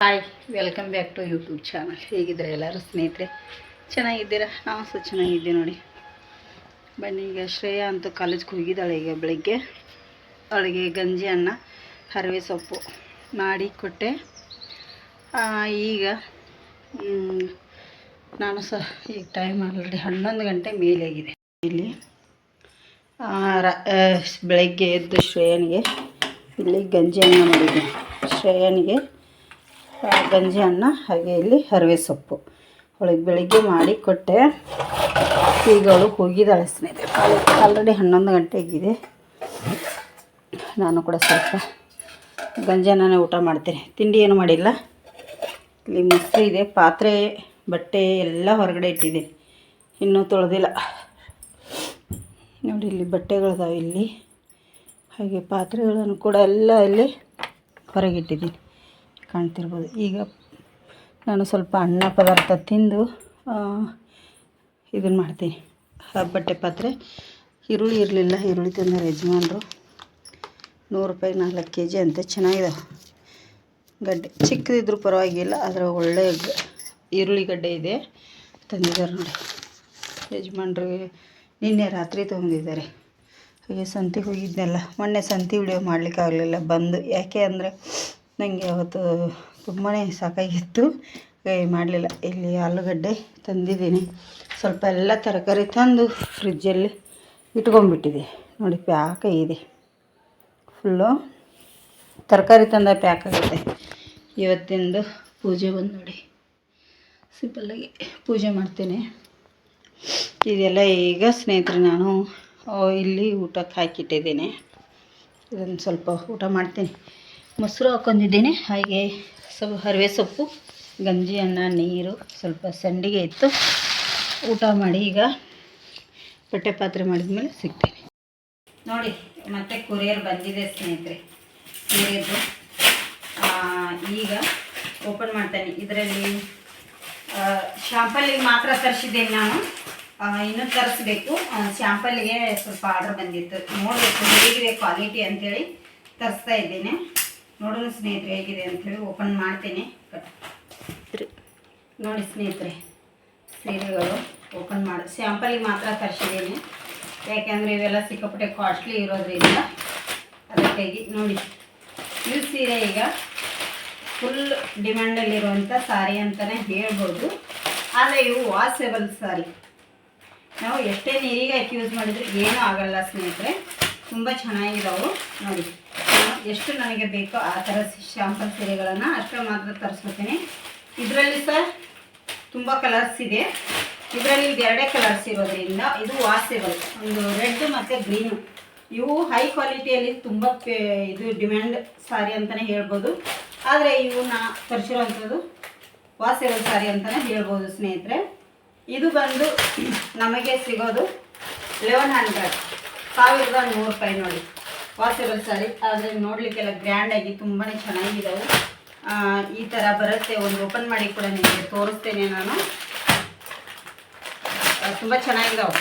Hi welcome back to YouTube channel ಹೇಗಿದ್ದೀರಾ ಎಲ್ಲರೂ ಸ್ನೇಹಿತರೆ? ಚೆನ್ನಾಗಿದ್ದೀರಾ? ನಾವು ಸಹ ಚೆನ್ನಾಗಿದ್ದೆ ನೋಡಿ. ಬನ್ನಿ, ಈಗ ಶ್ರೇಯಾ ಅಂತೂ ಕಾಲೇಜ್ಗೆ ಹೋಗಿದ್ದಾಳೆ ಈಗ ಬೆಳಗ್ಗೆ. ಅವಳಿಗೆ ಗಂಜಿ ಅನ್ನ, ಹರವೆ ಸೊಪ್ಪು ಮಾಡಿ ಕೊಟ್ಟೆ. ಈಗ ನಾನು ಸಹ ಈಗ ಟೈಮ್ ಆಲ್ರೆಡಿ ಹನ್ನೊಂದು ಗಂಟೆ ಮೇಲಾಗಿದೆ. ಇಲ್ಲಿ ಬೆಳಗ್ಗೆ ಎದ್ದು ಶ್ರೇಯನಿಗೆ ಇಲ್ಲಿ ಗಂಜಿ ಅನ್ನ ಮಾಡಿದ್ದೀನಿ ಶ್ರೇಯನಿಗೆ ಗಂಜಿ ಅನ್ನ, ಹಾಗೆ ಇಲ್ಲಿ ಹರವೆ ಸೊಪ್ಪು. ಅವಳಿಗೆ ಬೆಳಿಗ್ಗೆ ಮಾಡಿ ಕೊಟ್ಟೆ. ಈಗ ಅವಳು ಹೋಗಿದ್ದಾಳೆ ಸ್ನೇಹಿತರೆ ಆಲ್ರೆಡಿ ಹನ್ನೊಂದು ಗಂಟೆಗಿದೆ. ನಾನು ಕೂಡ ಸ್ವಲ್ಪ ಗಂಜಿ ಅನ್ನನೇ ಊಟ ಮಾಡ್ತೀನಿ. ತಿಂಡಿ ಏನು ಮಾಡಿಲ್ಲ. ಇಲ್ಲಿ ಮೊಸರು ಇದೆ. ಪಾತ್ರೆ, ಬಟ್ಟೆ ಎಲ್ಲ ಹೊರಗಡೆ ಇಟ್ಟಿದ್ದೀನಿ. ಇನ್ನೂ ತೊಳೆದಿಲ್ಲ. ನೋಡಿ ಇಲ್ಲಿ ಬಟ್ಟೆಗಳಿದಾವೆ ಇಲ್ಲಿ. ಹಾಗೆ ಪಾತ್ರೆಗಳನ್ನು ಕೂಡ ಎಲ್ಲ ಇಲ್ಲಿ ಹೊರಗಿಟ್ಟಿದ್ದೀನಿ. ಕಾಣ್ತಿರ್ಬೋದು. ಈಗ ನಾನು ಸ್ವಲ್ಪ ಅನ್ನ ಪದಾರ್ಥ ತಿಂದು ಇದನ್ನು ಮಾಡ್ತೀನಿ. ಬಟ್ಟೆ ಪಾತ್ರೆ. ಈರುಳ್ಳಿ ಇರಲಿಲ್ಲ. ಈರುಳ್ಳಿ ತಂದರೆ ಯಜಮಾನರು ನೂರು ರೂಪಾಯಿ ನಾಲ್ಕು ಕೆ ಜಿ ಅಂತ. ಚೆನ್ನಾಗಿದಾವೆ ಗಡ್ಡೆ ಚಿಕ್ಕದಿದ್ರೂ ಪರವಾಗಿಲ್ಲ, ಆದರೆ ಒಳ್ಳೆ ಈರುಳ್ಳಿ ಗಡ್ಡೆ ಇದೆ. ತಂದಿದ್ದಾರೆ ನೋಡಿ. ಯಜಮಾನ್ರಿಗೆ ನಿನ್ನೆ ರಾತ್ರಿ ತೊಗೊಂಡಿದ್ದಾರೆ. ಹಾಗೆ ಸಂತಿಗೆ ಹೋಗಿದ್ನಲ್ಲ. ಮೊನ್ನೆ ಸಂತಿ ವಿಡಿಯೋ ಮಾಡಲಿಕ್ಕಾಗಲಿಲ್ಲ ಬಂದು. ಯಾಕೆ ಅಂದರೆ ನನಗೆ ಅವತ್ತು ತುಂಬಾ ಸಾಕಾಗಿತ್ತು. ಮಾಡಲಿಲ್ಲ. ಇಲ್ಲಿ ಆಲೂಗಡ್ಡೆ ತಂದಿದ್ದೀನಿ. ಸ್ವಲ್ಪ ಎಲ್ಲ ತರಕಾರಿ ತಂದು ಫ್ರಿಜ್ಜಲ್ಲಿ ಇಟ್ಕೊಂಡ್ಬಿಟ್ಟಿದೆ. ನೋಡಿ, ಪ್ಯಾಕ ಇದೆ. ಫುಲ್ಲು ತರಕಾರಿ ತಂದ ಪ್ಯಾಕ್ ಆಗುತ್ತೆ. ಇವತ್ತಿಂದು ಪೂಜೆ ಬಂದು ನೋಡಿ. ಸಿಂಪಲ್ಲಾಗಿ ಪೂಜೆ ಮಾಡ್ತೀನಿ. ಇದೆಲ್ಲ ಈಗ ಸ್ನೇಹಿತರೆ, ನಾನು ಇಲ್ಲಿ ಊಟಕ್ಕೆ ಹಾಕಿಟ್ಟಿದ್ದೀನಿ. ಇದನ್ನು ಸ್ವಲ್ಪ ಊಟ ಮಾಡ್ತೀನಿ. ಮೊಸರು ಹಾಕೊಂಡಿದ್ದೀನಿ. ಹಾಗೆ ಸ್ವಲ್ಪ ಹರಿವೆ ಸೊಪ್ಪು, ಗಂಜಿ ಅನ್ನ, ನೀರು, ಸ್ವಲ್ಪ ಸಂಡಿಗೆ ಇತ್ತು. ಊಟ ಮಾಡಿ ಈಗ ಬಟ್ಟೆ ಪಾತ್ರೆ ಮಾಡಿದ್ಮೇಲೆ ಸಿಗ್ತೀನಿ. ನೋಡಿ, ಮತ್ತೆ ಕೊರಿಯರ್ ಬಂದಿದೆ ಸ್ನೇಹಿತರೆ. ಸೀರೆದು ಈಗ ಓಪನ್ ಮಾಡ್ತೇನೆ. ಇದರಲ್ಲಿ ಶಾಂಪಲ್ಲಿಗೆ ಮಾತ್ರ ತರಿಸಿದ್ದೇನೆ ನಾನು. ಇನ್ನೂ ತರಿಸ್ಬೇಕು. ಶ್ಯಾಂಪಲ್ಲಿಗೆ ಸ್ವಲ್ಪ ಆರ್ಡರ್ ಬಂದಿತ್ತು. ನೋಡಬೇಕು, ಹೇಗಿದೆ ಕ್ವಾಲಿಟಿ ಅಂತೇಳಿ ತರಿಸ್ತಾ ಇದ್ದೇನೆ. ನೋಡೋಣ ಸ್ನೇಹಿತರೆ ಹೇಗಿದೆ ಅಂಥೇಳಿ ಓಪನ್ ಮಾಡ್ತೇನೆ. ನೋಡಿ ಸ್ನೇಹಿತರೆ, ಸೀರೆಗಳು ಓಪನ್ ಮಾಡಿ. ಸ್ಯಾಂಪಲಿಗೆ ಮಾತ್ರ ತರಿಸಿದ್ದೀನಿ. ಯಾಕೆಂದರೆ ಇವೆಲ್ಲ ಸಿಕ್ಕಾಪಟ್ಟೆ ಕಾಸ್ಟ್ಲಿ ಇರೋದ್ರಿಂದ ಅದಕ್ಕಾಗಿ ನೋಡಿ. ಈ ಸೀರೆ ಈಗ ಫುಲ್ ಡಿಮ್ಯಾಂಡಲ್ಲಿರುವಂಥ ಸಾರಿ ಅಂತಲೇ ಹೇಳ್ಬೋದು. ಆದರೆ ಇವು ವಾಸೆಬಲ್ ಸಾರಿ ನಾವು ಎಷ್ಟೇ ನೀರಿಗೆ ಹಾಕಿ ಯೂಸ್ ಮಾಡಿದರೂ ಏನೂ ಆಗಲ್ಲ ಸ್ನೇಹಿತರೆ. ತುಂಬ ಚೆನ್ನಾಗಿದ್ದಾವೆ ನೋಡಿ. ಎಷ್ಟು ನನಗೆ ಬೇಕೋ ಆ ಥರ ಶಾಂಪಲ್ ಸೀರೆಗಳನ್ನು ಅಷ್ಟೇ ಮಾತ್ರ ತರಿಸ್ಕೊತೀನಿ ಇದರಲ್ಲಿ ಸರ್ ತುಂಬ ಕಲರ್ಸ್ ಇದೆ. ಇದರಲ್ಲಿ ಇದು ಎರಡೇ ಕಲರ್ಸ್ ಇರೋದ್ರಿಂದ ಇದು ವಾಸೆಬಲ್ ಒಂದು ರೆಡ್ ಮತ್ತು ಗ್ರೀನು ಇವು ಹೈ ಕ್ವಾಲಿಟಿಯಲ್ಲಿ ತುಂಬ ಇದು ಡಿಮ್ಯಾಂಡ್ ಸಾರಿ ಅಂತಲೇ ಹೇಳ್ಬೋದು. ಆದರೆ ಇವು ನಾ ತರಿಸಿರೋವಂಥದ್ದು ವಾಸೇಬಲ್ ಸಾರಿ ಅಂತಲೇ ಹೇಳ್ಬೋದು ಸ್ನೇಹಿತರೆ. ಇದು ಬಂದು ನಮಗೆ ಸಿಗೋದು ಲೆವೆನ್ ಹಂಡ್ರೆಡ್ ಸಾವಿರದ ನೂರು ರೂಪಾಯಿ ನೋಡಿ. ವಾಸೇಬಲ್ ಸಾರಿ, ಆದರೆ ನೋಡಲಿಕ್ಕೆಲ್ಲ ಗ್ರ್ಯಾಂಡಾಗಿ ತುಂಬಾ ಚೆನ್ನಾಗಿದ್ದಾವೆ ಈ ಥರ ಬರುತ್ತೆ, ಒಂದು ಓಪನ್ ಮಾಡಿ ಕೂಡ ನಿಮಗೆ ತೋರಿಸ್ತೇನೆ ನಾನು. ತುಂಬ ಚೆನ್ನಾಗಿದ್ದಾವೆ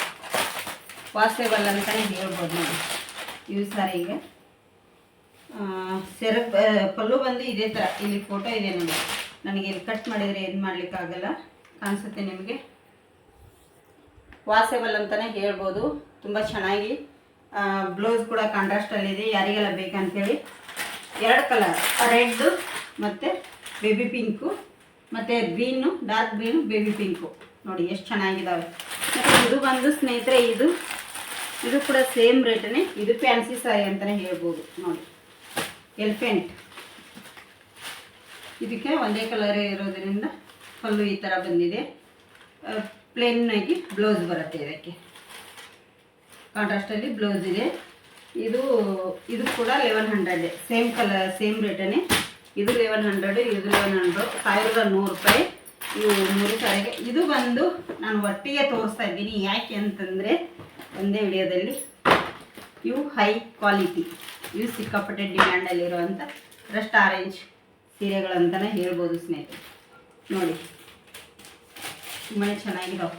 ವಾಸೇಬಲ್ ಅಂತಲೇ ಹೇಳ್ಬೋದು ನೋಡಿ. ಇವು ಸಾರಿಗೆ ಸೆರ ಪಲ್ಲು ಬಂದು ಇದೇ ಥರ ಇಲ್ಲಿ ಫೋಟೋ ಇದೆ ನೋಡಿ. ನನಗೆ ಇಲ್ಲಿ ಕಟ್ ಮಾಡಿದರೆ ಏನು ಮಾಡಲಿಕ್ಕಾಗಲ್ಲ ಕಾಣಿಸುತ್ತೆ ನಿಮಗೆ. ವಾಸೆಬಲ್ ಅಂತಲೇ ಹೇಳ್ಬೋದು. ತುಂಬ ಚೆನ್ನಾಗಿ. ಬ್ಲೌಸ್ ಕೂಡ ಕಾಂಟ್ರಾಸ್ಟಲ್ಲಿದೆ ಯಾರಿಗೆಲ್ಲ ಬೇಕಂತೇಳಿ ಎರಡು ಕಲರ್ ರೆಡ್ಡು ಮತ್ತು ಬೇಬಿ ಪಿಂಕು ಮತ್ತು green dark green baby pink ನೋಡಿ ಎಷ್ಟು ಚೆನ್ನಾಗಿದ್ದಾವೆ ಮತ್ತು ಇದು ಬಂದು ಸ್ನೇಹಿತರೆ, ಇದು ಇದು ಕೂಡ ಸೇಮ್ ರೇಟನೇ ಇದು ಫ್ಯಾನ್ಸಿ ಸಾರಿ ಅಂತಲೇ ಹೇಳ್ಬೋದು. ನೋಡಿ ಎಲಿಫೆಂಟ್ ಇದಕ್ಕೆ ಒಂದೇ ಕಲರ್ ಇರೋದ್ರಿಂದ ಫುಲ್ಲು ಈ ಥರ ಬಂದಿದೆ. ಪ್ಲೇನ್ನಾಗಿ ಬ್ಲೌಸ್ ಬರುತ್ತೆ ಇದಕ್ಕೆ. ಕಾಂಟ್ರಾಸ್ಟಲ್ಲಿ ಬ್ಲೌಸ್ ಇದೆ. ಇದು ಇದು ಕೂಡ eleven hundred same colour same ರೇಟನೇ ಇದು ಲೆವೆನ್ ಹಂಡ್ರೆಡ್ ಇದು ಲೆವೆನ್ ಹಂಡ್ರೆಡ್ ಸಾವಿರದ ನೂರು ರೂಪಾಯಿ. ಇವು ಮೂರು ಸಾರಿಗೆ. ಇದು ಬಂದು ನಾನು ಒಟ್ಟಿಗೆ ತೋರಿಸ್ತಾ ಇದ್ದೀನಿ. ಯಾಕೆ ಅಂತಂದರೆ ಒಂದೇ ವಿಡಿಯೋದಲ್ಲಿ ಇವು ಹೈ ಕ್ವಾಲಿಟಿ ಇವು ಸಿಕ್ಕಾಪಟ್ಟೆ ಡಿಮ್ಯಾಂಡಲ್ಲಿರುವಂಥ ರಸ್ಟ್ ಆರೆಂಜ್ ಸೀರೆಗಳಂತಲೇ ಹೇಳ್ಬೋದು ಸ್ನೇಹಿತರೆ. ನೋಡಿ. ತುಂಬಾ ಚೆನ್ನಾಗಿರೋ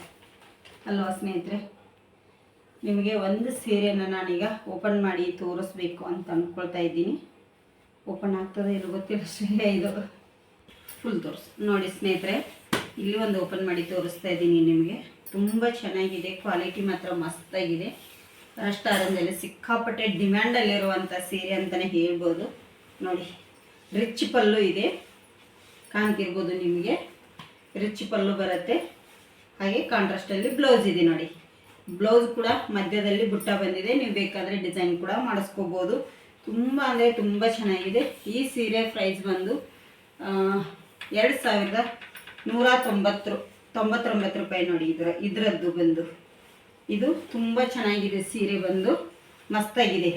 ಅಲ್ವಾ ಸ್ನೇಹಿತರೆ? ನಿಮಗೆ ಒಂದು ಸೀರೆಯನ್ನು ನಾನೀಗ ಓಪನ್ ಮಾಡಿ ತೋರಿಸ್ಬೇಕು ಅಂತ ಅಂದ್ಕೊಳ್ತಾ ಇದ್ದೀನಿ. ಓಪನ್ ಆಗ್ತದೆ ಇಲ್ಲ ಗೊತ್ತಿಲ್ಲ ಶ್ರೇಯ ಇದು ಫುಲ್ ತೋರಿಸ್. ನೋಡಿ ಸ್ನೇಹಿತರೆ, ಇಲ್ಲಿ ಒಂದು ಓಪನ್ ಮಾಡಿ ತೋರಿಸ್ತಾ ಇದ್ದೀನಿ ನಿಮಗೆ. ತುಂಬ ಚೆನ್ನಾಗಿದೆ, ಕ್ವಾಲಿಟಿ ಮಾತ್ರ ಮಸ್ತಾಗಿದೆ. ರೆಸ್ಟಾರೆಂಟಲ್ಲಿ ಸಿಕ್ಕಾಪಟ್ಟೆ ಡಿಮ್ಯಾಂಡಲ್ಲಿರುವಂಥ ಸೀರೆ ಅಂತಲೇ ಹೇಳ್ಬೋದು. ನೋಡಿ, ರಿಚ್ ಪಲ್ಲು ಇದೆ. ಕಾಣ್ತಿರ್ಬೋದು ನಿಮಗೆ. ರಿಚ್ ಪಲ್ಲು ಬರುತ್ತೆ. ಹಾಗೆ ಕಾಂಟ್ರಾಸ್ಟಲ್ಲಿ ಬ್ಲೌಸ್ ಇದೆ ನೋಡಿ. ಬ್ಲೌಸ್ ಕೂಡ ಮಧ್ಯದಲ್ಲಿ ಬುಟ್ಟ ಬಂದಿದೆ. ನೀವು ಬೇಕಾದರೆ ಡಿಸೈನ್ ಕೂಡ ಮಾಡಿಸ್ಕೋಬೋದು. ತುಂಬ ಅಂದರೆ ತುಂಬ ಚೆನ್ನಾಗಿದೆ. ಈ ಸೀರೆ ಪ್ರೈಸ್ ಬಂದು ಎರಡು ಸಾವಿರದ ನೂರ ತೊಂಬತ್ತು ತೊಂಬತ್ತೊಂಬತ್ತು ರೂಪಾಯಿ ನೋಡಿ ಇದರ, ಇದರದ್ದು ಬಂದು. ಇದು ತುಂಬ ಚೆನ್ನಾಗಿದೆ ಸೀರೆ ಬಂದು. ಮಸ್ತಾಗಿದೆ.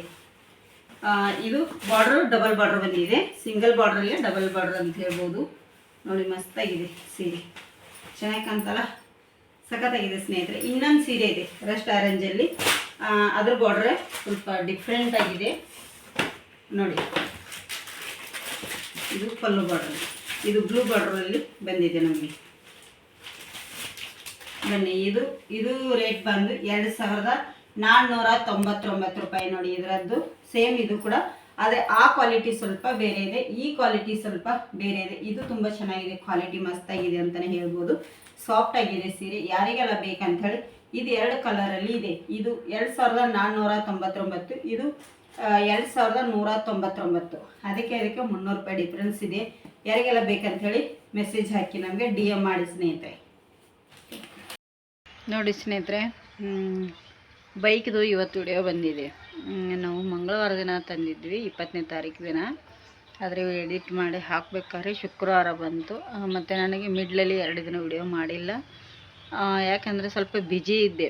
ಇದು ಬಾರ್ಡರ್ ಡಬಲ್ ಬಾರ್ಡರ್ ಬಂದಿದೆ. ಸಿಂಗಲ್ ಬಾರ್ಡ್ರಲ್ಲೇ ಡಬಲ್ ಬಾರ್ಡರ್ ಅಂತ ಹೇಳ್ಬೋದು. ನೋಡಿ ಮಸ್ತಾಗಿದೆ ಸೀರೆ. ಚೆನ್ನಾಗಿ ಕಾಣ್ತಲ್ಲ? ಸಖತ್ತಾಗಿದೆ ಸ್ನೇಹಿತರೆ. ಇನ್ನೊಂದು ಸೀರೆ ಇದೆ ರೆಸ್ಟ್ ಆರೆಂಜಲ್ಲಿ ಅದ್ರ ಬಾರ್ಡ್ರೆ ಸ್ವಲ್ಪ ಡಿಫ್ರೆಂಟ್ ಆಗಿದೆ. ನೋಡಿ. ಇದು ಪಲ್ಲು ಬಾರ್ಡರ್ ಇದು ಬ್ಲೂ ಬಾರ್ಡ್ರಲ್ಲಿ ಬಂದಿದೆ ನಮಗೆ. ಬನ್ನಿ, ಇದು ಇದು ರೇಟ್ ಬಂದು ಎರಡು ಸಾವಿರದ ನಾನ್ನೂರ ತೊಂಬತ್ತೊಂಬತ್ತು ರೂಪಾಯಿ ನೋಡಿ ಇದರದ್ದು. ಸೇಮ್ ಇದು ಕೂಡ. ಆದರೆ ಆ ಕ್ವಾಲಿಟಿ ಸ್ವಲ್ಪ ಬೇರೆ ಇದೆ, ಈ ಕ್ವಾಲಿಟಿ ಸ್ವಲ್ಪ ಬೇರೆ ಇದೆ. ಇದು ತುಂಬ ಚೆನ್ನಾಗಿದೆ ಕ್ವಾಲಿಟಿ ಮಸ್ತಾಗಿದೆ ಅಂತಲೇ ಹೇಳ್ಬೋದು. ಸಾಫ್ಟ್ ಆಗಿದೆ ಸೀರೆ, ಯಾರಿಗೆಲ್ಲ ಬೇಕಂತ ಹೇಳಿ ಇದು ಎರಡು ಕಲರಲ್ಲಿ ಇದೆ. ಇದು ಎರಡು ಸಾವಿರದ ನಾನ್ನೂರ ತೊಂಬತ್ತೊಂಬತ್ತು, ಇದು ಎರಡು ಸಾವಿರದ ನೂರ ತೊಂಬತ್ತೊಂಬತ್ತು. ಅದಕ್ಕೆ ಅದಕ್ಕೆ ಮುನ್ನೂರು ರೂಪಾಯಿ ಡಿಫ್ರೆನ್ಸ್ ಇದೆ. ಯಾರಿಗೆಲ್ಲ ಬೇಕಂತ ಹೇಳಿ ಮೆಸೇಜ್ ಹಾಕಿ ನಮಗೆ ಡಿ ಎಂ ಮಾಡಿ ಸ್ನೇಹಿತರೆ. ನೋಡಿ ಸ್ನೇಹಿತರೆ ಬೈಕ್ದು ಇವತ್ತು ವಿಡಿಯೋ ಬಂದಿದೆ. ನಾವು ಮಂಗಳವಾರ ದಿನ ತಂದಿದ್ವಿ, ಇಪ್ಪತ್ತನೇ ತಾರೀಕು ದಿನ. ಆದರೆ ಎಡಿಟ್ ಮಾಡಿ ಹಾಕ್ಬೇಕಾದ್ರೆ ಶುಕ್ರವಾರ ಬಂತು. ಮತ್ತು ನನಗೆ ಮಿಡ್ಲಲ್ಲಿ ಎರಡು ದಿನ ವಿಡಿಯೋ ಮಾಡಿಲ್ಲ. ಯಾಕಂದರೆ ಸ್ವಲ್ಪ ಬಿಜಿ ಇದ್ದೆ.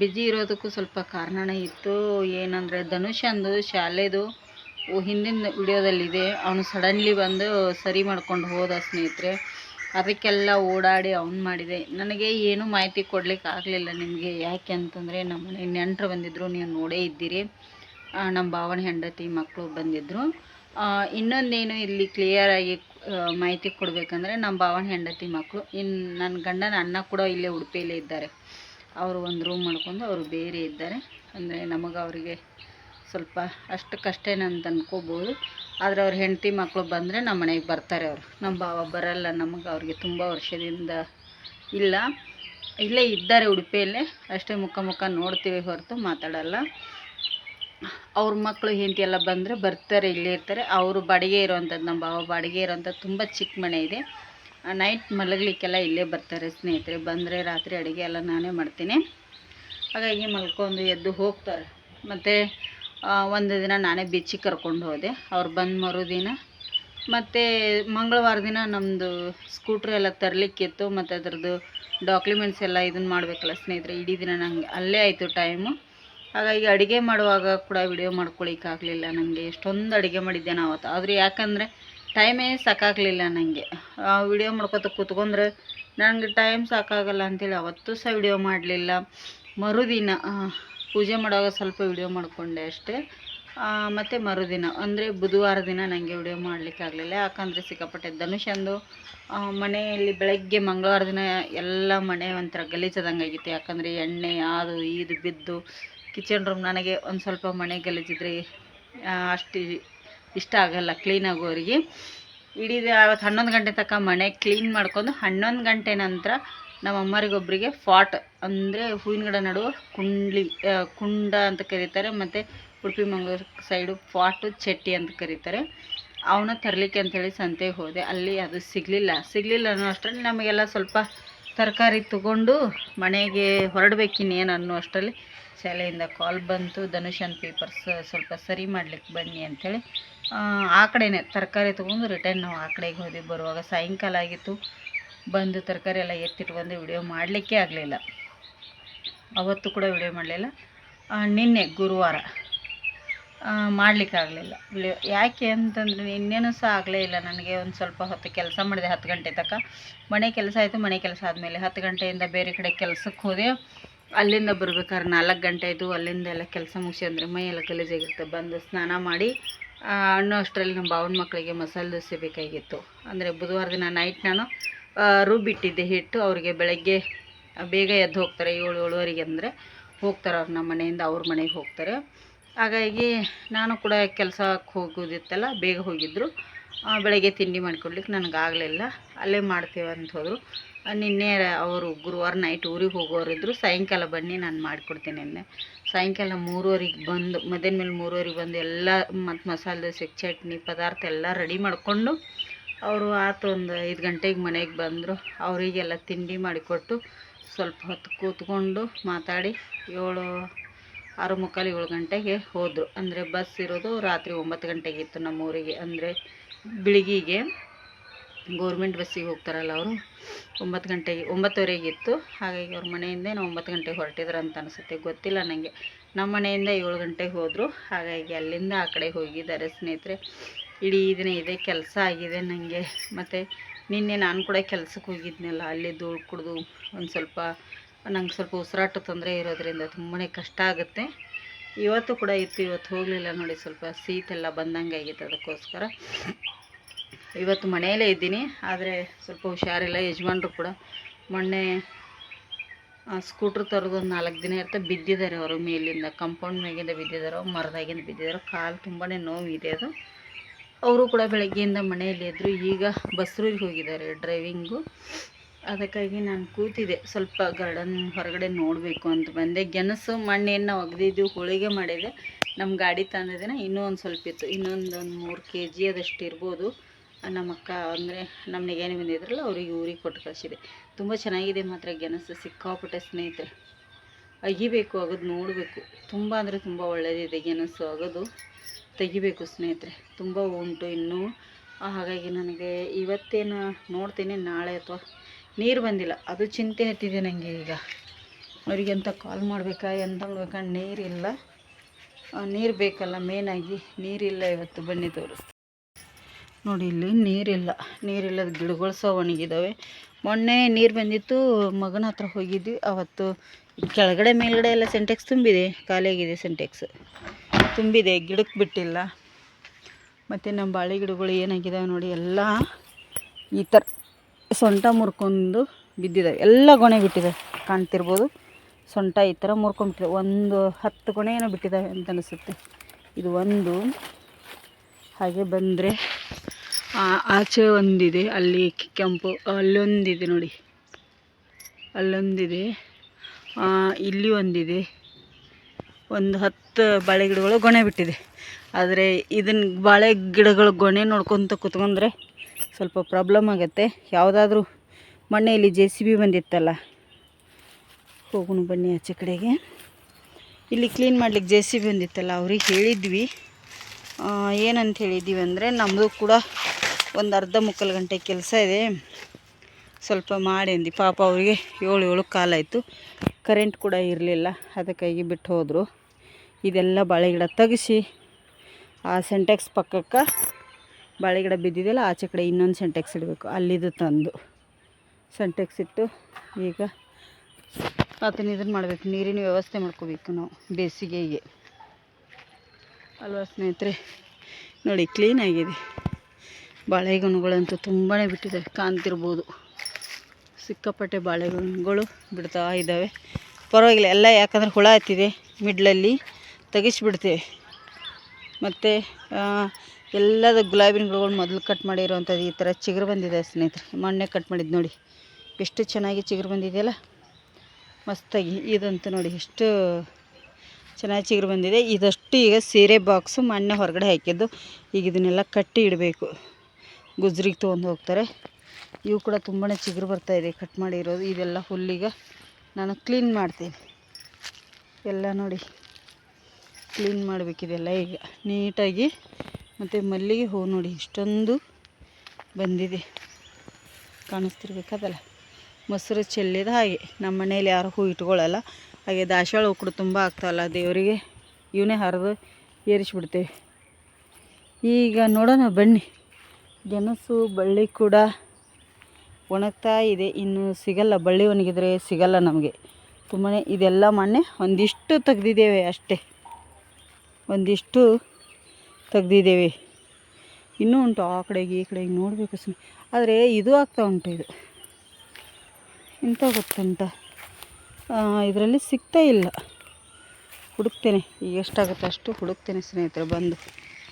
ಬಿಜಿ ಇರೋದಕ್ಕೂ ಸ್ವಲ್ಪ ಕಾರಣನೇ ಇತ್ತು. ಏನಂದರೆ ಧನುಷಂದು ಶಾಲೆದು ಹಿಂದಿನ ವಿಡಿಯೋದಲ್ಲಿದೆ. ಅವನು ಸಡನ್ಲಿ ಬಂದು ಸರಿ ಮಾಡ್ಕೊಂಡು ಹೋದ ಸ್ನೇಹಿತರೆ. ಅದಕ್ಕೆಲ್ಲ ಓಡಾಡಿ ಅವ್ನು ಮಾಡಿದೆ. ನನಗೆ ಏನೂ ಮಾಹಿತಿ ಕೊಡಲಿಕ್ಕೆ ಆಗಲಿಲ್ಲ ನಿಮಗೆ. ಯಾಕೆ ಅಂತಂದರೆ ನಮ್ಮ ಮನೆ ನೆಂಟರು ಬಂದಿದ್ದರು ನೀವು ನೋಡೇ ಇದ್ದೀರಿ. ನಮ್ಮ ಭಾವನ ಹೆಂಡತಿ ಮಕ್ಕಳು ಬಂದಿದ್ದರು ಇನ್ನೊಂದೇನು ಇಲ್ಲಿ ಕ್ಲಿಯರಾಗಿ ಮಾಹಿತಿ ಕೊಡಬೇಕಂದ್ರೆ ನಮ್ಮ ಭಾವನ ಹೆಂಡತಿ ಮಕ್ಕಳು ಇನ್ನು ನನ್ನ ಗಂಡನ ಅಣ್ಣ ಕೂಡ ಇಲ್ಲೇ ಉಡುಪಿಯಲ್ಲೇ ಇದ್ದಾರೆ. ಅವರು ಒಂದು ರೂಮ್ ಮಾಡ್ಕೊಂಡು ಅವರು ಬೇರೆ ಇದ್ದಾರೆ. ಅಂದರೆ ನಮಗೆ ಅವರಿಗೆ ಸ್ವಲ್ಪ ಅಷ್ಟಕ್ಕಷ್ಟೇನಂತ ಅನ್ಕೋಬೋದು. ಆದರೆ ಅವ್ರ ಹೆಂಡತಿ ಮಕ್ಕಳು ಬಂದರೆ ನಮ್ಮ ಮನೆಗೆ ಬರ್ತಾರೆ ಅವರು. ನಮ್ಮ ಭಾವ ಬರಲ್ಲ ನಮಗೆ ಅವ್ರಿಗೆ ತುಂಬ ವರ್ಷದಿಂದ ಇಲ್ಲ. ಇಲ್ಲೇ ಇದ್ದಾರೆ ಉಡುಪಿಯಲ್ಲೇ. ಅಷ್ಟೇ ಮುಖ ಮುಖ ನೋಡ್ತೀವಿ ಹೊರತು ಮಾತಾಡಲ್ಲ. ಅವ್ರ ಮಕ್ಕಳು ಹೆಂಡತಿ ಎಲ್ಲ ಬಂದರೆ ಬರ್ತಾರೆ, ಇಲ್ಲೇ ಇರ್ತಾರೆ. ಅವರು ಬಾಡಿಗೆ ಇರೋವಂಥದ್ದು, ನಮ್ಮ ಭಾವ ಬಾಡಿಗೆ ಇರೋವಂಥದ್ದು ತುಂಬ ಚಿಕ್ಕ ಮನೆ ಇದೆ. ನೈಟ್ ಮಲಗಲಿಕ್ಕೆಲ್ಲ ಇಲ್ಲೇ ಬರ್ತಾರೆ ಸ್ನೇಹಿತರೆ. ಬಂದರೆ ರಾತ್ರಿ ಅಡುಗೆ ಎಲ್ಲ ನಾನೇ ಮಾಡ್ತೀನಿ. ಹಾಗಾಗಿ ಮಲ್ಕೊಂಡು ಎದ್ದು ಹೋಗ್ತಾರೆ. ಮತ್ತು ಒಂದು ದಿನ ನಾನೇ ಬೀಚಿಗೆ ಕರ್ಕೊಂಡು ಹೋದೆ. ಅವ್ರು ಬಂದು ಮರುದಿನ. ಮತ್ತು ಮಂಗಳವಾರ ದಿನ ನಮ್ಮದು ಸ್ಕೂಟ್ರ್ ಎಲ್ಲ ತರಲಿಕ್ಕಿತ್ತು. ಮತ್ತು ಅದರದ್ದು ಡಾಕ್ಯುಮೆಂಟ್ಸ್ ಎಲ್ಲ ಇದನ್ನು ಮಾಡಬೇಕಲ್ಲ ಸ್ನೇಹಿತರೆ. ಇಡೀ ದಿನ ನಂಗೆ ಅಲ್ಲೇ ಆಯಿತು ಟೈಮು ಹಾಗಾಗಿ ಅಡುಗೆ ಮಾಡುವಾಗ ಕೂಡ ವಿಡಿಯೋ ಮಾಡ್ಕೊಳ್ಳಿಕ್ಕಾಗಲಿಲ್ಲ ನನಗೆ ಎಷ್ಟೊಂದು ಅಡುಗೆ ಮಾಡಿದ್ದೆ ನಾವು ಅವತ್ತು. ಆದರೆ ಯಾಕಂದರೆ ಟೈಮೇ ಸಾಕಾಗಲಿಲ್ಲ ನನಗೆ ವಿಡಿಯೋ ಮಾಡ್ಕೊತ ಕೂತ್ಕೊಂಡ್ರೆ ನನಗೆ ಟೈಮ್ ಸಾಕಾಗಲ್ಲ ಅಂತೇಳಿ ಅವತ್ತು ಸಹ ವಿಡಿಯೋ ಮಾಡಲಿಲ್ಲ. ಮರುದಿನ ಪೂಜೆ ಮಾಡುವಾಗ ಸ್ವಲ್ಪ ವಿಡಿಯೋ ಮಾಡಿಕೊಂಡೆ ಅಷ್ಟೇ. ಮತ್ತು ಮರುದಿನ, ಅಂದರೆ ಬುಧವಾರ ದಿನ ನನಗೆ ವಿಡಿಯೋ ಮಾಡಲಿಕ್ಕಾಗಲಿಲ್ಲ. ಯಾಕಂದರೆ ಸಿಕ್ಕಾಪಟ್ಟೆ ಧನುಷಂದು ಮನೆಯಲ್ಲಿ ಬೆಳಗ್ಗೆ ಮಂಗಳವಾರ ದಿನ ಎಲ್ಲ ಮನೆ ಒಂಥರ ಗಲೀಜಾದಂಗೆ ಆಗಿತ್ತು ಯಾಕಂದರೆ ಎಣ್ಣೆ ಅದು ಇದು ಬಿದ್ದು ಕಿಚನ್ ರೂಮ್ ನನಗೆ ಒಂದು ಸ್ವಲ್ಪ ಮನೆ ಗಲೀಜಿದ್ರೆ ಅಷ್ಟು ಇಷ್ಟ ಆಗೋಲ್ಲ ಕ್ಲೀನ್ ಆಗೋರಿಗೆ ಇಡೀ ಅವತ್ತು ಹನ್ನೊಂದು ಗಂಟೆ ತನಕ ಮನೆ ಕ್ಲೀನ್ ಮಾಡ್ಕೊಂಡು ಹನ್ನೊಂದು ಗಂಟೆ ನಂತರ ನಮ್ಮ ಅಮ್ಮರಿಗೊಬ್ಬರಿಗೆ ಫಾಟ್ ಅಂದರೆ ಹೂವಿನ ಗಿಡ ನಡುವೆ ಕುಂಡ್ಲಿ ಕುಂಡ ಅಂತ ಕರೀತಾರೆ, ಮತ್ತು ಉಡುಪಿ ಮಂಗಳೂರು ಸೈಡು ಫಾಟು ಚಟ್ಟಿ ಅಂತ ಕರೀತಾರೆ. ಅವನ್ನ ತರಲಿಕ್ಕೆ ಅಂತೇಳಿ ಸಂತೆಗೆ ಹೋದೆ. ಅಲ್ಲಿ ಅದು ಸಿಗಲಿಲ್ಲ. ಸಿಗಲಿಲ್ಲ ಅನ್ನೋ ಅಷ್ಟರಲ್ಲಿ ನಮಗೆಲ್ಲ ಸ್ವಲ್ಪ ತರಕಾರಿ ತಗೊಂಡು ಮನೆಗೆ ಹೊರಡ್ಬೇಕಿನ್ನೇನು ಅನ್ನೋ ಅಷ್ಟರಲ್ಲಿ ಶಾಲೆಯಿಂದ ಕಾಲ್ ಬಂತು ಧನುಷನ್ ಪೇಪರ್ಸ್ ಸ್ವಲ್ಪ ಸರಿ ಮಾಡ್ಲಿಕ್ಕೆ ಬನ್ನಿ ಅಂಥೇಳಿ. ಆ ಕಡೆನೇ ತರಕಾರಿ ತೊಗೊಂಡು ರಿಟರ್ನ್ ನಾವು ಆ ಕಡೆಗೆ ಹೋದ್ವಿ. ಬರುವಾಗ ಸಾಯಂಕಾಲ ಆಗಿತ್ತು. ಬಂದು ತರಕಾರಿ ಎಲ್ಲ ಎತ್ತಿಟ್ಕೊಂಡು ವಿಡಿಯೋ ಮಾಡಲಿಕ್ಕೆ ಆಗಲಿಲ್ಲ. ಅವತ್ತು ಕೂಡ ವಿಡಿಯೋ ಮಾಡಲಿಲ್ಲ. ನಿನ್ನೆ ಗುರುವಾರ. ಮಾಡಲಿಕ್ಕಾಗಲಿಲ್ಲ. ಯಾಕೆ ಅಂತಂದರೆ ಇನ್ನೇನು ಸಹ ಆಗಲೇ ಇಲ್ಲ ನನಗೆ ಒಂದು ಸ್ವಲ್ಪ ಹೊತ್ತು ಕೆಲಸ ಮಾಡಿದೆ ಹತ್ತು ಗಂಟೆ ತನಕ. ಮನೆ ಕೆಲಸ ಆಯಿತು, ಮನೆ ಕೆಲಸ ಆದಮೇಲೆ ಹತ್ತು ಗಂಟೆಯಿಂದ ಬೇರೆ ಕಡೆ ಕೆಲಸಕ್ಕೆ ಹೋದೆ. ಅಲ್ಲಿಂದ ಬರ್ಬೇಕಾದ್ರೆ ನಾಲ್ಕು ಗಂಟೆ ಆಯಿತು. ಅಲ್ಲಿಂದ ಎಲ್ಲ ಕೆಲಸ ಮುಗಿಸಿ ಅಂದರೆ ಮೈ ಎಲ್ಲ ಗಲೀಜಾಗಿರುತ್ತೆ. ಬಂದು ಸ್ನಾನ ಮಾಡಿ ಅಣ್ಣ ಅಷ್ಟರಲ್ಲಿ ನಮ್ಮ ಭಾವನ ಮಕ್ಕಳಿಗೆ ಮಸಾಲೆ ದೋಸೆ ಬೇಕಾಗಿತ್ತು. ಅಂದರೆ ಬುಧವಾರ ದಿನ ನೈಟ್ ನಾನು ರುಬ್ಬಿಟ್ಟಿದ್ದೆ ಹಿಟ್ಟು. ಅವರಿಗೆ ಬೆಳಗ್ಗೆ ಬೇಗ ಎದ್ದು ಹೋಗ್ತಾರೆ. ಏಳು ಏಳುವರೆಗೆ ಅಂದರೆ ಹೋಗ್ತಾರೆ ಅವ್ರು ನಮ್ಮ ಮನೆಯಿಂದ, ಅವ್ರ ಮನೆಗೆ ಹೋಗ್ತಾರೆ. ಹಾಗಾಗಿ ನಾನು ಕೂಡ ಕೆಲಸಕ್ಕೆ ಹೋಗೋದಿತ್ತಲ್ಲ, ಬೇಗ ಹೋಗಿದ್ದರು ಬೆಳಗ್ಗೆ ತಿಂಡಿ ಮಾಡಿಕೊಡ್ಲಿಕ್ಕೆ ನನಗಾಗಲಿಲ್ಲ. ಅಲ್ಲೇ ಮಾಡ್ತೇವೆ ಅಂತ ಹೋದರು. ನಿನ್ನೆ ಅವರು ಗುರುವಾರ ನೈಟ್ ಊರಿಗೆ ಹೋಗೋರಿದ್ರು ಸಾಯಂಕಾಲ ಬನ್ನಿ, ನಾನು ಮಾಡಿಕೊಡ್ತೀನಿ ಅಂದೆ ಸಾಯಂಕಾಲ ಮೂರುವರೆಗೆ ಬಂದು, ಮಧ್ಯಾಹ್ನ ಮೇಲೆ ಮೂರುವರೆಗೆ ಬಂದು ಎಲ್ಲ ಮತ್ತು ಮಸಾಲೆ ದೋಸೆ ಚಟ್ನಿ, ಪದಾರ್ಥ ಎಲ್ಲ ರೆಡಿ ಮಾಡಿಕೊಂಡು ಅವರು ಆತು ಒಂದು ಐದು ಗಂಟೆಗೆ ಮನೆಗೆ ಬಂದರು. ಅವರಿಗೆಲ್ಲ ತಿಂಡಿ ಮಾಡಿಕೊಟ್ಟು ಸ್ವಲ್ಪ ಹೊತ್ತು ಕೂತ್ಕೊಂಡು ಮಾತಾಡಿ, ಏಳು ಆರು ಮುಕ್ಕಾಲು ಏಳು ಗಂಟೆಗೆ ಹೋದರು. ಅಂದರೆ ಬಸ್ ಇರೋದು ರಾತ್ರಿ ಒಂಬತ್ತು ಗಂಟೆಗೆ ಇತ್ತು ನಮ್ಮ ಊರಿಗೆ ಅಂದರೆ ಬೆಳಿಗ್ಗೆಗೆ ಗೌರ್ಮೆಂಟ್ ಬಸ್ಸಿಗೆ ಹೋಗ್ತಾರಲ್ಲ ಅವರು, ಒಂಬತ್ತು ಗಂಟೆಗೆ, ಒಂಬತ್ತುವರೆಗೆ ಇತ್ತು. ಹಾಗಾಗಿ ಅವ್ರ ಮನೆಯಿಂದ ನಾವು ಒಂಬತ್ತು ಗಂಟೆಗೆ ಹೊರಟಿದ್ರು ಅಂತ ಅನಿಸುತ್ತೆ. ಗೊತ್ತಿಲ್ಲ ನನಗೆ ನಮ್ಮ ಮನೆಯಿಂದ ಏಳು ಗಂಟೆಗೆ ಹೋದರು. ಹಾಗಾಗಿ ಅಲ್ಲಿಂದ ಆ ಕಡೆ ಹೋಗಿದ್ದಾರೆ ಸ್ನೇಹಿತರೆ. ಇಡೀ ದಿನ ಇದೆ, ಕೆಲಸ ಆಗಿದೆ ನನಗೆ ಮತ್ತು ನಿನ್ನೆ ನಾನು ಕೂಡ ಕೆಲ್ಸಕ್ಕೆ ಹೋಗಿದ್ನಲ್ಲ, ಅಲ್ಲಿ ಧೂಳು ಕುಡಿದು ಒಂದು ಸ್ವಲ್ಪ ನಂಗೆ ಸ್ವಲ್ಪ ಉಸಿರಾಟ ತೊಂದರೆ ಇರೋದ್ರಿಂದ ತುಂಬಾ ಕಷ್ಟ ಆಗುತ್ತೆ. ಇವತ್ತು ಕೂಡ ಇತ್ತು, ಇವತ್ತು ಹೋಗಲಿಲ್ಲ ನೋಡಿ, ಸ್ವಲ್ಪ ಶೀತೆಲ್ಲ ಬಂದಂಗೆ ಆಗಿತ್ತು ಅದಕ್ಕೋಸ್ಕರ. ಇವತ್ತು ಮನೆಯಲ್ಲೇ ಇದ್ದೀನಿ, ಆದರೆ ಸ್ವಲ್ಪ ಹುಷಾರಿಲ್ಲ. ಯಜಮಾನ್ರು ಕೂಡ ಮೊನ್ನೆ ಸ್ಕೂಟ್ರ್ ತರೋದು ಒಂದು ನಾಲ್ಕು ದಿನ ಇರ್ತಾ ಬಿದ್ದಿದ್ದಾರೆ ಅವರು ಮೇಲಿಂದ. ಕಂಪೌಂಡ್ ಮೇಗಿಂದ ಬಿದ್ದಿದ್ದಾರೆ ಮರದಾಗಿಂದ ಬಿದ್ದಿದ್ದಾರೆ. ಕಾಲು ತುಂಬಾ ನೋವಿದೆ ಅದು. ಅವರು ಕೂಡ ಬೆಳಗ್ಗೆಯಿಂದ ಮನೆಯಲ್ಲಿ ಇದ್ದರು ಈಗ ಬಸ್ರೂರಿಗೆ ಹೋಗಿದ್ದಾರೆ ಡ್ರೈವಿಂಗು. ಅದಕ್ಕಾಗಿ ನಾನು ಕೂತಿದ್ದೆ. ಸ್ವಲ್ಪ ಗಾರ್ಡನ್ ಹೊರಗಡೆ ನೋಡಬೇಕು ಅಂತ ಬಂದೆ. ಗೆಣಸು ಮಣ್ಣೇನು ನಾವು ಹೋಳಿಗೆ ಮಾಡಿದೆ. ನಮ್ಮ ಗಾಡಿ ತಂದಿದ್ದೇನೆ. ಇನ್ನೂ ಒಂದು ಸ್ವಲ್ಪ ಇತ್ತು. ಇನ್ನೊಂದು ಒಂದು ಮೂರು ಕೆ ಜಿ ಅದಷ್ಟು ಇರ್ಬೋದು. ನಮ್ಮ ಅಕ್ಕ ಅಂದರೆ ನಮ್ಮ ನಿಗೇನೆ ಬಂದಿದ್ರಲ್ಲ ಅವ್ರಿಗೆ ಊರಿಗೆ ಕೊಟ್ಟು ಕಳಿಸಿದೆ. ತುಂಬ ಚೆನ್ನಾಗಿದೆ ಮಾತ್ರ ಗೆಣಸು. ಸಿಕ್ಕಾಪಟ್ಟೆ ಸ್ನೇಹಿತರೆ. ಅಗಿಬೇಕು, ಅಗದು ನೋಡಬೇಕು. ತುಂಬ ಅಂದರೆ ತುಂಬ ಒಳ್ಳೆಯದಿದೆ ಗೆಣಸು ಅಗದು. ತೆಗಿಬೇಕು ಸ್ನೇಹಿತರೆ. ತುಂಬ ಉಂಟು ಇನ್ನೂ. ಹಾಗಾಗಿ ನನಗೆ ಇವತ್ತೇನು ನೋಡ್ತೀನಿ, ನಾಳೆ ಅಥವಾ ನೀರು ಬಂದಿಲ್ಲ. ಅದು ಚಿಂತೆ ಹತ್ತಿದೆ ನನಗೆ ಈಗ. ಅವರಿಗೆ ಅಂತ ಕಾಲ್ ಮಾಡಬೇಕಾ, ಎಂತ ಮಾಡ್ಬೇಕಾ ನೀರಿಲ್ಲ ನೀರು ಬೇಕಲ್ಲ ಮೇನಾಗಿ ನೀರಿಲ್ಲ ಇವತ್ತು ಬನ್ನಿ ತೋರಿಸ್ತೀನಿ. ನೋಡಿ, ಇಲ್ಲಿ ನೀರಿಲ್ಲ ನೀರಿಲ್ಲದ ಗಿಡಗಳು ಸಹ ಒಣಗಿದ್ದಾವೆ ಮೊನ್ನೆ ನೀರು ಬಂದಿತ್ತು, ಮಗನ ಹತ್ರ ಹೋಗಿದ್ವಿ. ಅವತ್ತು ಕೆಳಗಡೆ, ಮೇಲ್ಗಡೆ ಎಲ್ಲ ಸೆಂಟೆಕ್ಸ್ ತುಂಬಿದೆ. ಖಾಲಿಯಾಗಿದೆ ಸೆಂಟೆಕ್ಸ್ ತುಂಬಿದೆ, ಗಿಡಕ್ಕೆ ಬಿಟ್ಟಿಲ್ಲ. ಮತ್ತು ನಮ್ಮ ಬಾಳೆ ಗಿಡಗಳು ಏನಾಗಿದ್ದಾವೆ ನೋಡಿ, ಎಲ್ಲ ಈ ಥರ. ಸೊಂಟ ಮುರ್ಕೊಂಡು ಬಿದ್ದಿದ್ದಾವೆ ಎಲ್ಲ ಗೊಣೆ ಬಿಟ್ಟಿದೆ ಕಾಣ್ತಿರ್ಬೋದು. ಸೊಂಟ ಈ ಥರ ಮುರ್ಕೊಂಡ್ಬಿಟ್ಟಿದೆ ಒಂದು ಹತ್ತು ಗೊನೆ ಏನೋ ಬಿಟ್ಟಿದ್ದಾವೆ ಅಂತ ಅನಿಸುತ್ತೆ. ಇದು ಒಂದು. ಹಾಗೆ ಬಂದರೆ ಆಚೆ ಒಂದಿದೆ. ಅಲ್ಲಿ ಕೆಂಪು, ಅಲ್ಲೊಂದಿದೆ ನೋಡಿ. ಅಲ್ಲೊಂದಿದೆ. ಇಲ್ಲಿ ಒಂದಿದೆ. ಒಂದು ಹತ್ತು ಬಾಳೆ ಗಿಡಗಳು ಗೊಣೆ ಬಿಟ್ಟಿದೆ. ಆದರೆ ಇದನ್ನ ಬಾಳೆ ಗಿಡಗಳು ಗೊಣೆ ನೋಡ್ಕೊತ ಕುತ್ಕೊಂಡ್ರೆ ಸ್ವಲ್ಪ ಪ್ರಾಬ್ಲಮ್ ಆಗುತ್ತೆ. ಯಾವುದಾದ್ರೂ ಮಣ್ಣೆಯಲ್ಲಿ ಜೆ ಸಿ ಬಿ ಬಂದಿತ್ತಲ್ಲ, ಹೋಗೋಣ ಬನ್ನಿ ಆಚೆ ಕಡೆಗೆ. ಇಲ್ಲಿ ಕ್ಲೀನ್ ಮಾಡ್ಲಿಕ್ಕೆ ಜೆ ಸಿ ಬಿ ಬಂದಿತ್ತಲ್ಲ, ಅವ್ರಿಗೆ ಹೇಳಿದ್ವಿ. ಏನಂತ ಹೇಳಿದ್ದೀವಿ ಅಂದರೆ ನಮ್ಮದು ಕೂಡ ಒಂದು ಅರ್ಧ ಮುಕ್ಕಾಲು ಗಂಟೆ ಕೆಲಸ ಇದೆ. ಸ್ವಲ್ಪ ಮಾಡಿ ಅಂದು ಪಾಪ ಅವರಿಗೆ ಏಳು ಏಳು ಕಾಲಾಯಿತು ಕರೆಂಟ್ ಕೂಡ ಇರಲಿಲ್ಲ ಅದಕ್ಕಾಗಿ ಬಿಟ್ಟು ಹೋದರು. ಇದೆಲ್ಲ ಬಾಳೆ ಗಿಡ ತೆಗಿಸಿ, ಆ ಸೆಂಟೆಕ್ಸ್ ಪಕ್ಕಕ್ಕೆ ಬಾಳೆ ಗಿಡ ಬಿದ್ದಿದೆಯಲ್ಲ, ಆಚೆ ಕಡೆ ಇನ್ನೊಂದು ಸೆಂಟೆಕ್ಸ್ ಇಡಬೇಕು. ಅಲ್ಲಿದು ತಂದು ಸೆಂಟೆಕ್ಸ್ ಇಟ್ಟು ಈಗ ಅದನ್ನು ಇದನ್ನು ಮಾಡಬೇಕು. ನೀರಿನ ವ್ಯವಸ್ಥೆ ಮಾಡ್ಕೋಬೇಕು ನಾವು ಬೇಸಿಗೆಗೆ. ಅಲ್ವಾ ಸ್ನೇಹಿತರೆ? ನೋಡಿ ಕ್ಲೀನಾಗಿದೆ ಬಾಳೆಗೊನೆಗಳಂತೂ ತುಂಬಾ ಬಿಟ್ಟಿದೆ ಕಾಣ್ತಿರ್ಬೋದು. ಸಿಕ್ಕಾಪಟ್ಟೆ ಬಾಳೆಗೊನೆಗಳು ಬಿಡ್ತಾ ಇದ್ದಾವೆ. ಪರವಾಗಿಲ್ಲ, ಎಲ್ಲ ಯಾಕಂದ್ರೆ ಹುಳ ಹತ್ತಿದೆ. ಮಿಡ್ಲಲ್ಲಿ ತೆಗಿಸ್ಬಿಡ್ತೇವೆ. ಮತ್ತು ಎಲ್ಲದ ಗುಲಾಬಿನ ಗಿಡಗಳು ಮೊದಲು ಕಟ್ ಮಾಡಿರುವಂಥದ್ದು ಈ ಥರ ಚಿಗುರು ಬಂದಿದೆ ಸ್ನೇಹಿತರೆ. ಮೊನ್ನೆ ಕಟ್ ಮಾಡಿದ್ದು ನೋಡಿ. ಎಷ್ಟು ಚೆನ್ನಾಗಿ ಚಿಗುರು ಬಂದಿದೆಯಲ್ಲ? ಮಸ್ತಾಗಿ. ಇದಂತೂ ನೋಡಿ, ಎಷ್ಟು ಚೆನ್ನಾಗಿ ಚಿಗುರು ಬಂದಿದೆ. ಇದಷ್ಟು ಈಗ ಸೀರೆ ಬಾಕ್ಸು ಮೊನ್ನೆ ಹೊರಗಡೆ ಹಾಕಿದ್ದು. ಈಗ ಇದನ್ನೆಲ್ಲ ಕಟ್ಟಿ ಇಡಬೇಕು. ಗುಜ್ರಿಗೆ ತೊಗೊಂಡು ಹೋಗ್ತಾರೆ. ಇವು ಕೂಡ ತುಂಬಾ ಚಿಗುರು ಬರ್ತಾಯಿದೆ ಕಟ್ ಮಾಡಿರೋದು. ಇದೆಲ್ಲ ಹುಲ್ಲಿಗ ನಾನು ಕ್ಲೀನ್ ಮಾಡ್ತೀನಿ. ಎಲ್ಲ ನೋಡಿ. ಕ್ಲೀನ್ ಮಾಡಬೇಕಿದೆಲ್ಲ ಈಗ. ನೀಟಾಗಿ ಮತ್ತು ಮಲ್ಲಿಗೆ ಹೂ ನೋಡಿ, ಇಷ್ಟೊಂದು ಬಂದಿದೆ. ಕಾಣಿಸ್ತಿರ್ಬೇಕಾದಲ್ಲ ಮೊಸರು ಚೆಲ್ಲಿದ ಹಾಗೆ. ನಮ್ಮ ಮನೇಲಿ ಯಾರು ಹೂ ಇಟ್ಕೊಳ್ಳಲ್ಲ ಹಾಗೆ ದಾಸವಾಳ ಹೂ ಕೂಡ ತುಂಬ ಆಗ್ತಾವಲ್ಲ ದೇವರಿಗೆ ಇವನೇ ಹರಿದು ಏರಿಸಿಬಿಡ್ತೇವೆ. ಈಗ ನೋಡೋಣ ಬನ್ನಿ. ಗೆಣಸು, ಬಳ್ಳಿ ಕೂಡ ಒಣಗ್ತಾ ಇದೆ. ಇನ್ನು ಸಿಗಲ್ಲ. ಬಳ್ಳಿ ಒಣಗಿದ್ರೆ ಸಿಗಲ್ಲ ನಮಗೆ. ತುಂಬಾ ಇದೆಲ್ಲ ಮೊನ್ನೆ ಒಂದಿಷ್ಟು ತೆಗ್ದಿದ್ದೇವೆ ಅಷ್ಟೇ. ಒಂದಿಷ್ಟು ತೆಗ್ದಿದ್ದೇವೆ. ಇನ್ನೂ ಉಂಟು ಆ ಕಡೆಗೆ ಈ ಕಡೆಗೆ ನೋಡಬೇಕು ಸುಮ್ಮನೆ ಆದರೆ ಇದು ಆಗ್ತಾ ಉಂಟು ಇದು. ಎಂತ ಗೊತ್ತುಂಟ? ಇದರಲ್ಲಿ ಸಿಗ್ತಾ ಇಲ್ಲ. ಹುಡುಕ್ತೇನೆ. ಈಗ ಎಷ್ಟಾಗುತ್ತೆ ಅಷ್ಟು ಹುಡುಕ್ತೇನೆ ಸ್ನೇಹಿತರೆ, ಬಂದು.